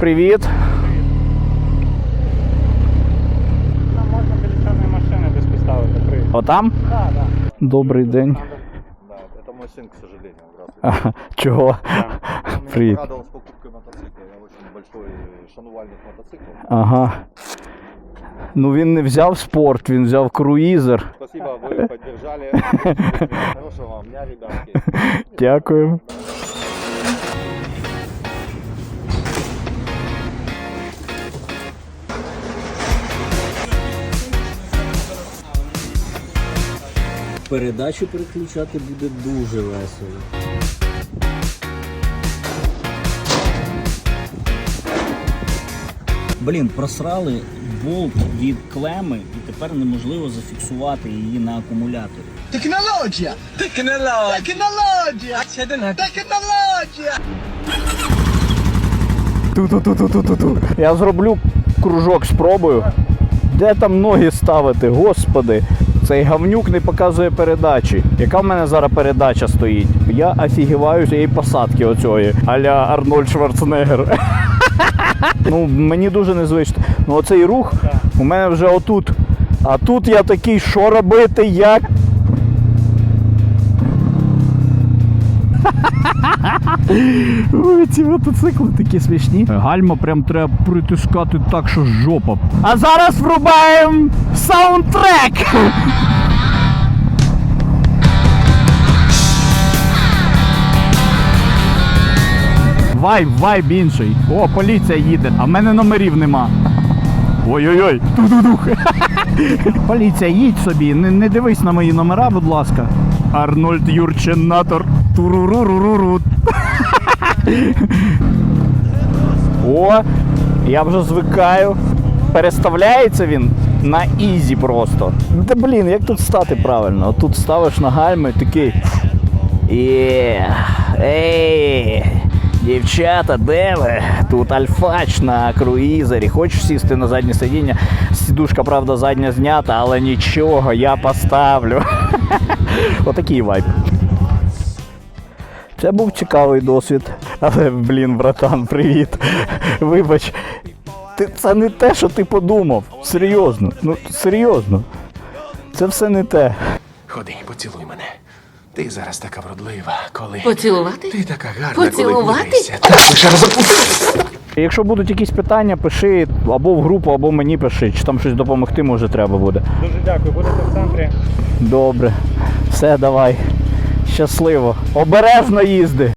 привіт. Там можна біля чорної машини десь поставити при. Отам? Так, так. Добрий день. Да, это мой сын, к сожалению. Здравствуйте. Ага, Чого? Он меня Привет. порадовал с покупкой мотоцикла. Я очень большой шанувальник мотоциклов. Ага. Ну він не взяв спорт, він взяв круїзер. Спасибо, вы поддержали. Хорошего вам дня, ребятки. Дякую. Передачу переключати буде дуже весело. Блін, просрали болт від клеми і тепер неможливо зафіксувати її на акумуляторі. Технологія! Технологія! Технологія! Технологія! Ту-ту-ту-ту-ту-ту. Я зроблю кружок, спробую. Де там ноги ставити, господи. Цей гавнюк не показує передачі. Яка в мене зараз передача стоїть? Я офігіваю цієї посадки оцьої, аля Арнольд Шварценеггер. Ну, мені дуже незвично. Ну, оцей рух у мене вже отут. А тут я такий, що робити, як? Ці мотоцикли такі смішні. Гальма прям треба притискати так, що жопа. А зараз врубаємо саундтрек. Вайб, вайб інший. О, поліція їде, а в мене номерів нема. Ой-ой-ой, ту-ду-дух. Поліція, їдь собі, не, не дивись на мої номера, будь ласка. Арнольд Юрченатор. Туруруруруру. О, я вже звикаю. Переставляється він на ізі просто. Та блін, як тут стати правильно? Тут ставиш на гальми такий. Є. Ей. Дівчата, де ви? Тут альфач на круїзері. Хочеш сісти на заднє сидіння? Сідушка, правда, задня знята, але нічого, я поставлю. Отакий вайб. Це був цікавий досвід. Але, блін, братан, привіт. Вибач. Ти, це не те, що ти подумав. Серйозно. Ну, серйозно. Це все не те. Ходи, поцілуй мене. Ти зараз така вродлива, коли. Поцілувати? Ти така гарна, Поцілувати? гуляєшся. Так, лише разом. Якщо будуть якісь питання, пиши або в групу, або мені пиши, чи там щось допомогти може треба буде. Дуже дякую. Будете в центрі. Добре. Все, давай. Щасливо. Обережно їзди.